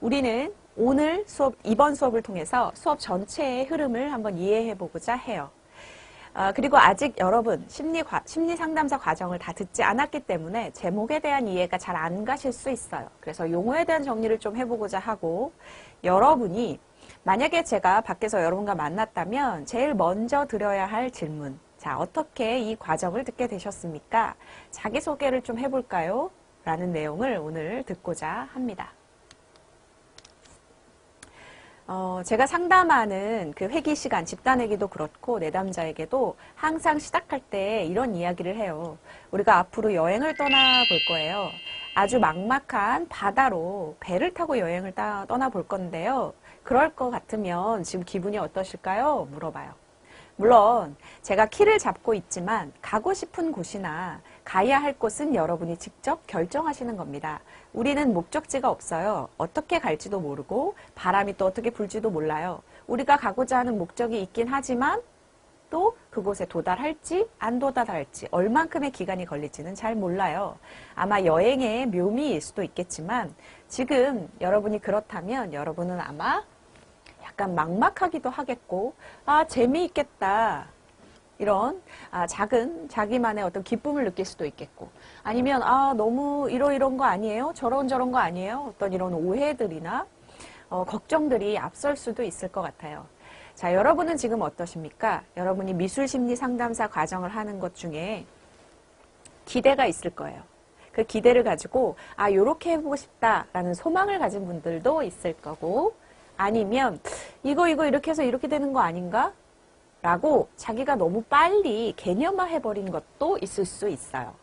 우리는 오늘 수업, 이번 수업을 통해서 수업 전체의 흐름을 한번 이해해 보고자 해요. 아, 그리고 아직 여러분 심리, 과- 심리 상담사 과정을 다 듣지 않았기 때문에 제목에 대한 이해가 잘 안 가실 수 있어요. 그래서 용어에 대한 정리를 좀 해보고자 하고 여러분이 만약에 제가 밖에서 여러분과 만났다면 제일 먼저 드려야 할 질문. 자, 어떻게 이 과정을 듣게 되셨습니까? 자기소개를 좀 해볼까요? 라는 내용을 오늘 듣고자 합니다. 어, 제가 상담하는 그 회기 시간, 집단회기도 그렇고, 내담자에게도 항상 시작할 때 이런 이야기를 해요. 우리가 앞으로 여행을 떠나볼 거예요. 아주 막막한 바다로 배를 타고 여행을 따, 떠나볼 건데요. 그럴 것 같으면 지금 기분이 어떠실까요? 물어봐요. 물론 제가 키를 잡고 있지만 가고 싶은 곳이나 가야 할 곳은 여러분이 직접 결정하시는 겁니다. 우리는 목적지가 없어요. 어떻게 갈지도 모르고 바람이 또 어떻게 불지도 몰라요. 우리가 가고자 하는 목적이 있긴 하지만 또 그곳에 도달할지 안 도달할지 얼만큼의 기간이 걸릴지는 잘 몰라요. 아마 여행의 묘미일 수도 있겠지만 지금 여러분이 그렇다면 여러분은 아마 약간 막막하기도 하겠고, 아, 재미있겠다. 이런, 아, 작은, 자기만의 어떤 기쁨을 느낄 수도 있겠고, 아니면, 아, 너무 이러이런 거 아니에요? 저런 저런 거 아니에요? 어떤 이런 오해들이나, 어, 걱정들이 앞설 수도 있을 것 같아요. 자, 여러분은 지금 어떠십니까? 여러분이 미술 심리 상담사 과정을 하는 것 중에 기대가 있을 거예요. 그 기대를 가지고, 아, 요렇게 해보고 싶다라는 소망을 가진 분들도 있을 거고, 아니면 이거 이거 이렇게 해서 이렇게 되는 거 아닌가? 라고 자기가 너무 빨리 개념화 해버린 것도 있을 수 있어요.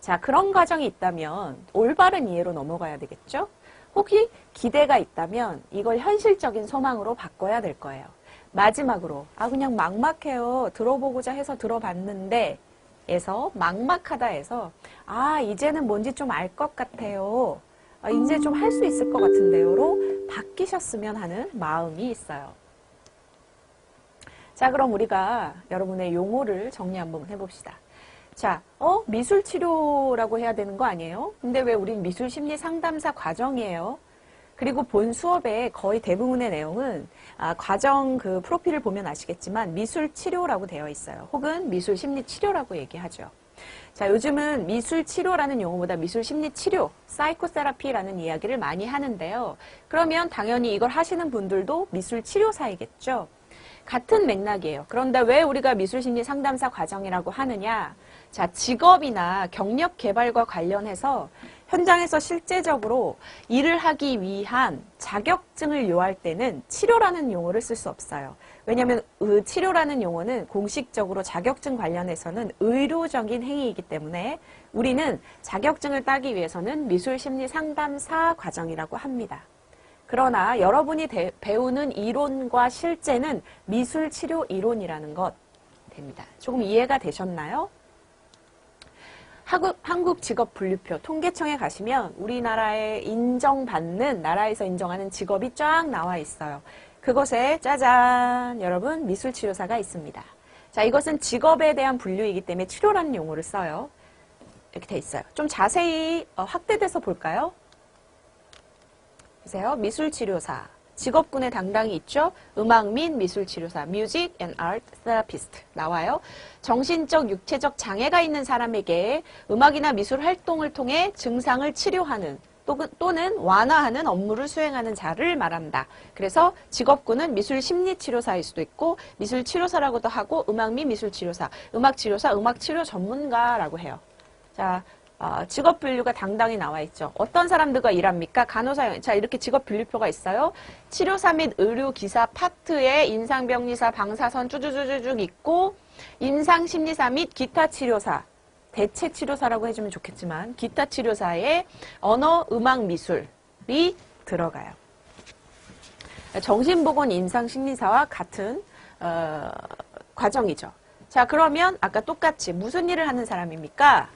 자, 그런 과정이 있다면 올바른 이해로 넘어가야 되겠죠? 혹시 기대가 있다면 이걸 현실적인 소망으로 바꿔야 될 거예요. 마지막으로, 아, 그냥 막막해요. 들어보고자 해서 들어봤는데, 에서 막막하다 해서, 아, 이제는 뭔지 좀 알 것 같아요. 아, 이제 좀 할 수 있을 것 같은데요로 바뀌셨으면 하는 마음이 있어요. 자, 그럼 우리가 여러분의 용어를 정리 한번 해봅시다. 자, 어, 미술 치료라고 해야 되는 거 아니에요? 근데 왜 우린 미술 심리 상담사 과정이에요? 그리고 본 수업의 거의 대부분의 내용은 아, 과정 그 프로필을 보면 아시겠지만 미술 치료라고 되어 있어요. 혹은 미술 심리 치료라고 얘기하죠. 자, 요즘은 미술 치료라는 용어보다 미술 심리 치료, 사이코세라피라는 이야기를 많이 하는데요. 그러면 당연히 이걸 하시는 분들도 미술 치료사이겠죠. 같은 맥락이에요. 그런데 왜 우리가 미술 심리 상담사 과정이라고 하느냐? 자, 직업이나 경력 개발과 관련해서 현장에서 실제적으로 일을 하기 위한 자격증을 요할 때는 치료라는 용어를 쓸 수 없어요. 왜냐하면 의- 치료라는 용어는 공식적으로 자격증 관련해서는 의료적인 행위이기 때문에 우리는 자격증을 따기 위해서는 미술 심리 상담사 과정이라고 합니다. 그러나 여러분이 대- 배우는 이론과 실제는 미술 치료 이론이라는 것 됩니다. 조금 이해가 되셨나요? 한국 직업 분류표 통계청에 가시면 우리나라에 인정받는 나라에서 인정하는 직업이 쫙 나와 있어요. 그곳에 짜잔 여러분 미술 치료사가 있습니다. 자 이것은 직업에 대한 분류이기 때문에 치료라는 용어를 써요. 이렇게 돼 있어요. 좀 자세히 어, 확대돼서 볼까요? 보세요. 미술 치료사. 직업군에 당당히 있죠. 음악 및 미술 치료사, Music and Art Therapist 나와요. 정신적, 육체적 장애가 있는 사람에게 음악이나 미술 활동을 통해 증상을 치료하는 또- 또는 완화하는 업무를 수행하는 자를 말한다. 그래서 직업군은 미술 심리 치료사일 수도 있고 미술 치료사라고도 하고 음악 및 미술 치료사, 음악 치료사, 음악 치료 전문가라고 해요. 자, 어, 직업 분류가 당당히 나와 있죠. 어떤 사람들과 일합니까? 간호사, 자, 이렇게 직업 분류표가 있어요. 치료사 및 의료기사 파트에 인상병리사, 방사선 쭈쭈쭈쭈쭉 있고, 임상심리사 및 기타 치료사, 대체 치료사라고 해주면 좋겠지만, 기타 치료사에 언어, 음악, 미술이 들어가요. 정신보건 임상 심리사와 같은, 어, 과정이죠. 자, 그러면 아까 똑같이 무슨 일을 하는 사람입니까?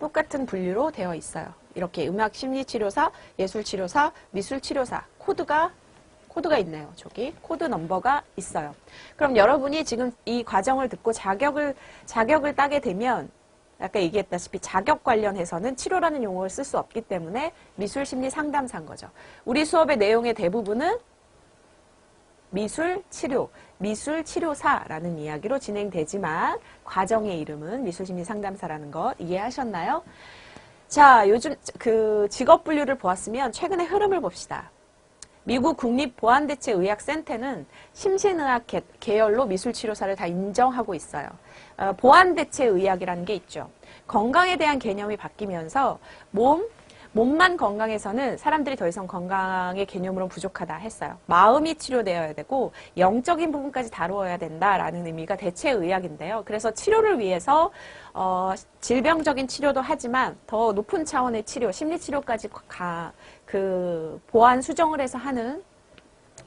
똑같은 분류로 되어 있어요. 이렇게 음악 심리 치료사, 예술 치료사, 미술 치료사 코드가 코드가 있네요. 저기 코드 넘버가 있어요. 그럼 여러분이 지금 이 과정을 듣고 자격을 자격을 따게 되면 아까 얘기했다시피 자격 관련해서는 치료라는 용어를 쓸 수 없기 때문에 미술 심리 상담사인 거죠. 우리 수업의 내용의 대부분은 미술 치료, 미술 치료사라는 이야기로 진행되지만 과정의 이름은 미술 심리 상담사라는 것 이해하셨나요? 자, 요즘 그 직업 분류를 보았으면 최근의 흐름을 봅시다. 미국 국립보안대체의학센터는 심신의학 계- 계열로 미술치료사를 다 인정하고 있어요. 어, 보안대체의학이라는 게 있죠. 건강에 대한 개념이 바뀌면서 몸, 몸만 건강해서는 사람들이 더 이상 건강의 개념으로 부족하다 했어요. 마음이 치료되어야 되고 영적인 부분까지 다루어야 된다라는 의미가 대체 의학인데요. 그래서 치료를 위해서 어, 질병적인 치료도 하지만 더 높은 차원의 치료, 심리 치료까지 가, 그 보안 수정을 해서 하는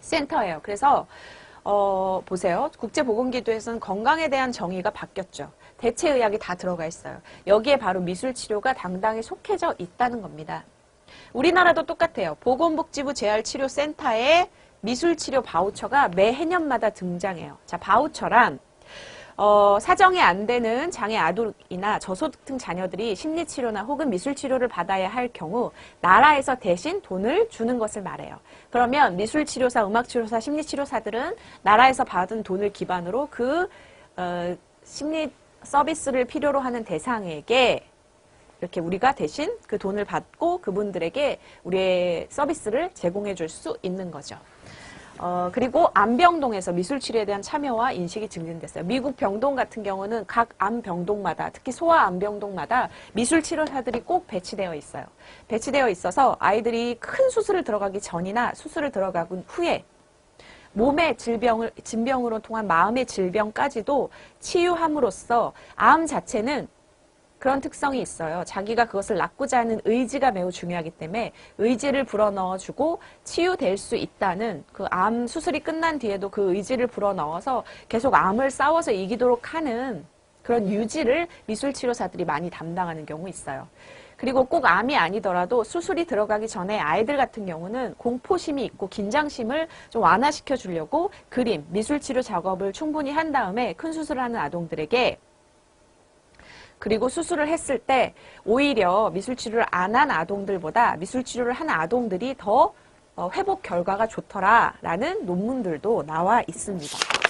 센터예요. 그래서 어, 보세요. 국제보건기구에서는 건강에 대한 정의가 바뀌었죠. 대체의학이 다 들어가 있어요. 여기에 바로 미술치료가 당당히 속해져 있다는 겁니다. 우리나라도 똑같아요. 보건복지부 재활치료센터에 미술치료 바우처가 매 해년마다 등장해요. 자, 바우처란 어, 사정이 안 되는 장애 아동이나 저소득층 자녀들이 심리치료나 혹은 미술치료를 받아야 할 경우 나라에서 대신 돈을 주는 것을 말해요. 그러면 미술치료사, 음악치료사, 심리치료사들은 나라에서 받은 돈을 기반으로 그 어, 심리 서비스를 필요로 하는 대상에게 이렇게 우리가 대신 그 돈을 받고 그분들에게 우리의 서비스를 제공해 줄 수 있는 거죠. 어, 그리고 암병동에서 미술치료에 대한 참여와 인식이 증진됐어요. 미국 병동 같은 경우는 각 암병동마다, 특히 소아 암병동마다 미술치료사들이 꼭 배치되어 있어요. 배치되어 있어서 아이들이 큰 수술을 들어가기 전이나 수술을 들어가고 후에 몸의 질병을, 진병으로 통한 마음의 질병까지도 치유함으로써 암 자체는 그런 특성이 있어요. 자기가 그것을 낫고자 하는 의지가 매우 중요하기 때문에 의지를 불어넣어주고 치유될 수 있다는 그 암 수술이 끝난 뒤에도 그 의지를 불어넣어서 계속 암을 싸워서 이기도록 하는 그런 유지를 미술치료사들이 많이 담당하는 경우 있어요. 그리고 꼭 암이 아니더라도 수술이 들어가기 전에 아이들 같은 경우는 공포심이 있고 긴장심을 좀 완화시켜 주려고 그림, 미술 치료 작업을 충분히 한 다음에 큰 수술을 하는 아동들에게 그리고 수술을 했을 때 오히려 미술 치료를 안 한 아동들보다 미술 치료를 한 아동들이 더 어, 회복 결과가 좋더라라는 논문들도 나와 있습니다.